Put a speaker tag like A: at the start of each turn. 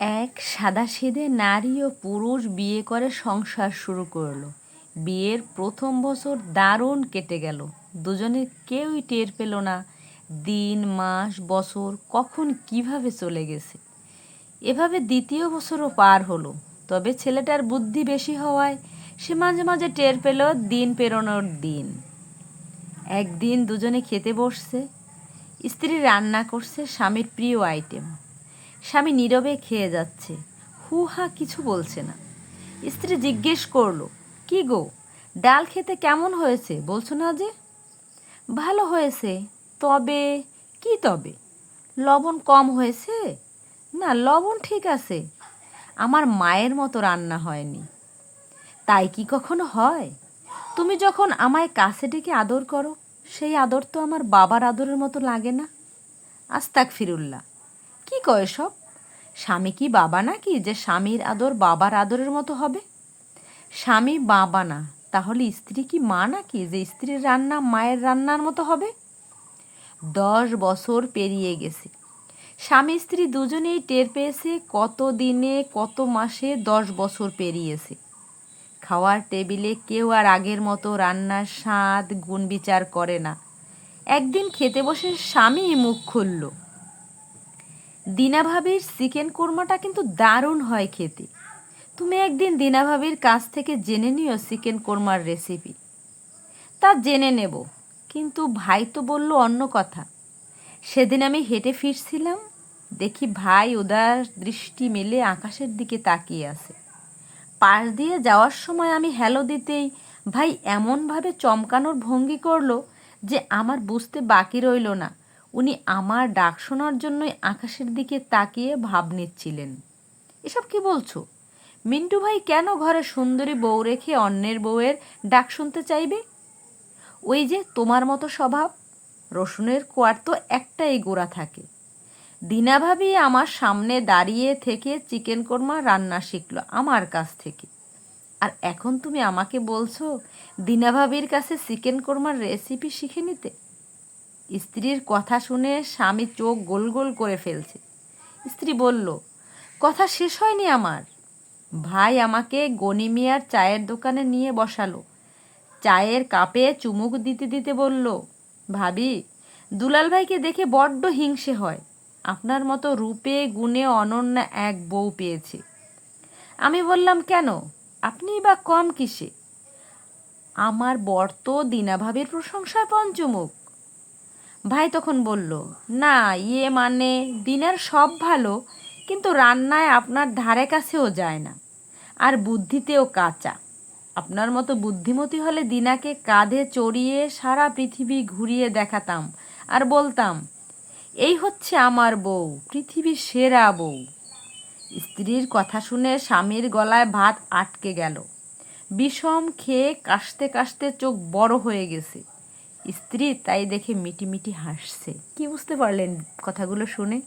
A: এক সাদাসিধে নারী ও পুরুষ বিয়ে করে সংসার শুরু করল। বিয়ের প্রথম বছর দারুণ কেটে গেল। দুজনে কেউই টের পেল না দিন, মাস, বছর কখন কীভাবে চলে গেছে। এভাবে দ্বিতীয় বছরও পার হলো। তবে ছেলেটার বুদ্ধি বেশি হওয়ায় সে মাঝে মাঝে টের পেল দিন পেরোনোর দিন। একদিন দুজনে খেতে বসছে। স্ত্রী রান্না করছে স্বামীর প্রিয় আইটেম স্বামী নীরবে খেয়ে যাচ্ছে। হু হা কিছু বলছে না। স্ত্রী জিজ্ঞেস করল, কি গো, ডাল খেতে কেমন হয়েছে? বলছো না যে? ভালো হয়েছে, তবে কি তবে? লবণ কম হয়েছে? না, লবণ ঠিক আছে। আমার মায়ের মতো রান্না হয়নি। তাই কি কখনো হয়? তুমি যখন আমায় কাছে ডেকে আদর করো, সেই আদর তো আমার বাবার আদরের মতো লাগে না। আস্তাক ফিরুল্লাহ কি কয় সব? স্বামী কি বাবা নাকি যে স্বামীর আদর বাবার আদরের মতো হবে? স্বামী বাবা না, তাহলে স্ত্রী কি মা নাকি যে স্ত্রীর রান্না মায়ের রান্নার মতো হবে? দশ বছর পেরিয়ে গেছে। স্বামী স্ত্রী দুজনেই টের পেয়েছে কত দিনে, কত মাসে দশ বছর পেরিয়েছে। খাওয়ার টেবিলে কেউ আর আগের মতো রান্নার স্বাদ গুণ বিচার করে না। একদিন খেতে বসে স্বামী মুখ খুলল। দিনাভাবির চিকেন কোরমাটা কিন্তু দারুণ হয় খেতে। তুমি একদিন দিনাভাবির কাছ থেকে জেনে নিও চিকেন কোরমার রেসিপি তা জেনে নেব, কিন্তু ভাই তো বলল অন্য কথা। সেদিন আমি হেঁটে ফিরছিলাম, দেখি ভাই উদার দৃষ্টি মেলে আকাশের দিকে তাকিয়ে আছে। পাশ দিয়ে যাওয়ার সময় আমি হ্যালো দিতেই ভাই এমনভাবে চমকানোর ভঙ্গি করল যে আমার বুঝতে বাকি রইল না। উনি আমার ডাক শোনার জন্যই আকাশের দিকে তাকিয়ে ভাব নিচ্ছিলেন। এসব কি বলছো? মিন্টু ভাই কেন ঘরে সুন্দরী বউ রেখে অন্যের বউয়ের ডাক শুনতে চাইবে? ওই যে তোমার মতো স্বভাব, রসুনের কোয়ার তো একটাই গোড়া থাকে। দিনা ভাবি আমার সামনে দাঁড়িয়ে থেকে চিকেন কোরমা রান্না শিখলো আমার কাছ থেকে। আর এখন তুমি আমাকে বলছো দিনা ভাবির কাছে চিকেন কোরমার রেসিপি শিখে নিতে? স্ত্রীর কথা শুনে স্বামী চোখ গোল গোল করে ফেলছে। স্ত্রী বলল, কথা শেষ হয়নি আমার। ভাই আমাকে গনিমিয়ার চায়ের দোকানে নিয়ে বসালো। চায়ের কাপে চুমুক দিতে দিতে বলল, ভাবি, দুলাল ভাইকে দেখে বড্ড হিংসে হয়। আপনার মতো রূপে গুণে অনন্যা এক বউ পেয়েছে। আমি বললাম, কেন? আপনি বা কম কিসে? আমার বর তো দিনাভাবির প্রশংসায় পঞ্চমুখ। ভাই তখন বলল, না ইয়ে মানে দিনের সব ভালো, কিন্তু রান্নায় আপনার ধারে কাছেও যায় না, আর বুদ্ধিতেও কাঁচা। আপনার মতো বুদ্ধিমতী হলে দিনাকে কাঁধে চড়িয়ে সারা পৃথিবী ঘুরিয়ে দেখাতাম আর বলতাম, এই হচ্ছে আমার বউ, পৃথিবীর সেরা বউ। স্ত্রীর কথা শুনে স্বামীর গলায় ভাত আটকে গেল। বিষম খেয়ে কাশতে কাশতে চোখ বড় হয়ে গেছে। স্ত্রী তাই দেখে মিটি মিটি হাসছে। কি বুঝতে পারলেন কথাগুলো শুনে?